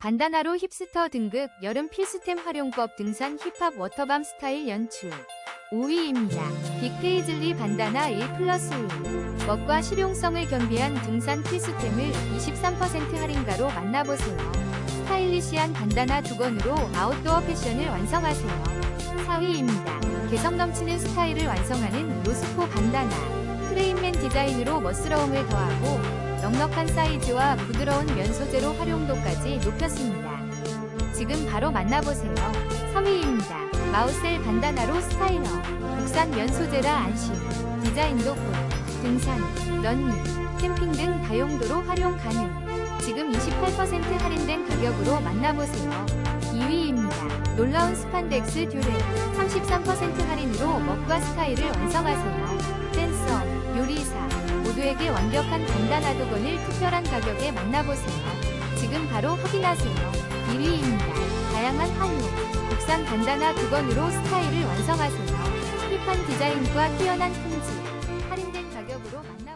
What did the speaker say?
반다나로 힙스터 등극 여름 필수템 활용법 등산 힙합 워터밤 스타일 연출 5위입니다. 빅페이즐리 반다나 1 플러스 1 멋과 실용성을 겸비한 등산 필수템을 23% 할인가로 만나보세요. 스타일리시한 반다나 두 건으로 아웃도어 패션을 완성하세요. 4위입니다. 개성 넘치는 스타일을 완성하는 로스코 반다나 프레임맨 디자인으로 멋스러움을 더하고 넉넉한 사이즈와 부드러운 면 소재로 활용도까지 높였습니다. 지금 바로 만나보세요. 3위입니다. 마우셀 반다나로 스타일러. 국산 면 소재라 안심. 디자인도 굿. 등산, 런닝, 캠핑 등 다용도로 활용 가능. 지금 28% 할인된 가격으로 만나보세요. 2위입니다. 놀라운 스판덱스 듀레. 33% 할인으로 멋과 스타일을 완성하세요. 저에게 완벽한 간단 아두건을 특별한 가격에 만나보세요. 지금 바로 확인하세요. 2위입니다. 다양한 한우. 국산 단단아 두건으로 스타일을 완성하세요. 힙한 디자인과 뛰어난 품질. 할인된 가격으로 만나